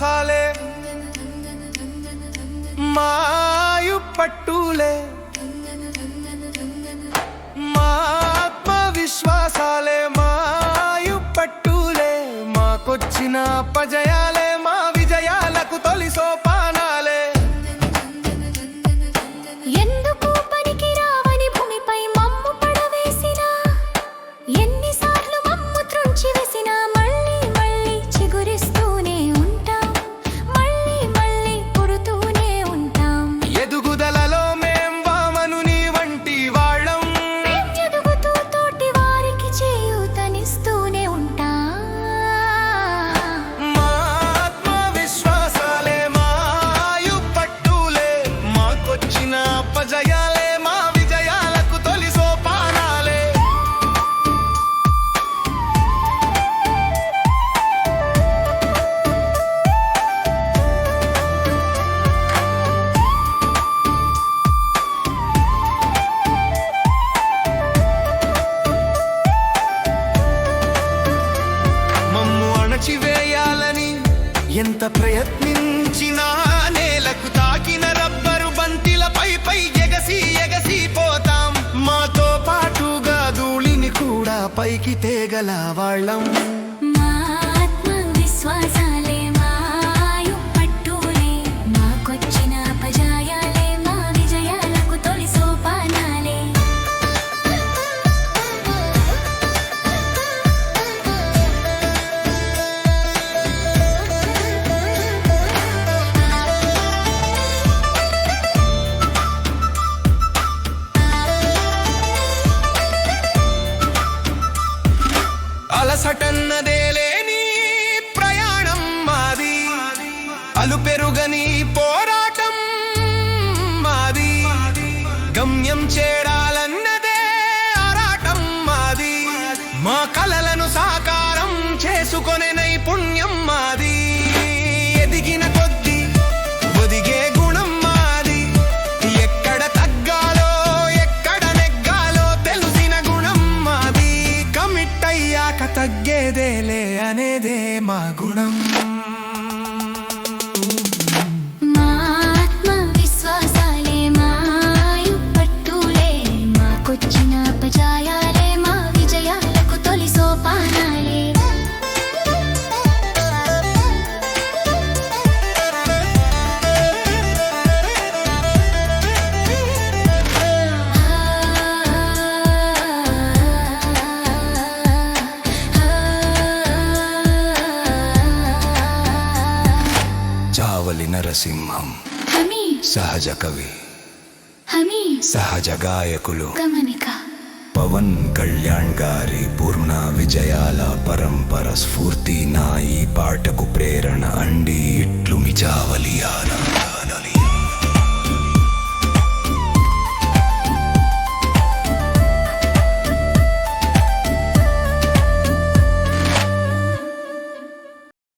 సాలే. మాయు పట్టులే. మాత్మ విశ్వాసాలే మాయు పట్టులే. మాకొచ్చిన పజయాలే మా విజయాలకు తొలి సోపాన ఎంత ప్రయత్నించినా నేలకు తాకిన రబ్బరు బంతిలపై పై ఎగసి ఎగసి పోతాం. మాతో పాటుగా ధూళిని కూడా పైకి తేగల వాళ్ళం. మా అలసటన్నదే లేని ప్రయాణం మాది. అలు పెరుగని పోరాటం మాది. గమ్యం చేరాలన్నదే ఆరాటం మాది. మా కల అయ్యాక అనేదే మా గుణం. చావలి నరసింహం. సహజ కవి. సహజ గాయకులు. పవన్ కళ్యాణ్ గారి పూర్ణ విజయాల పరంపర స్ఫూర్తి నా ఈ పాటకు ప్రేరణ అండి. ఇట్లు ఆనంద.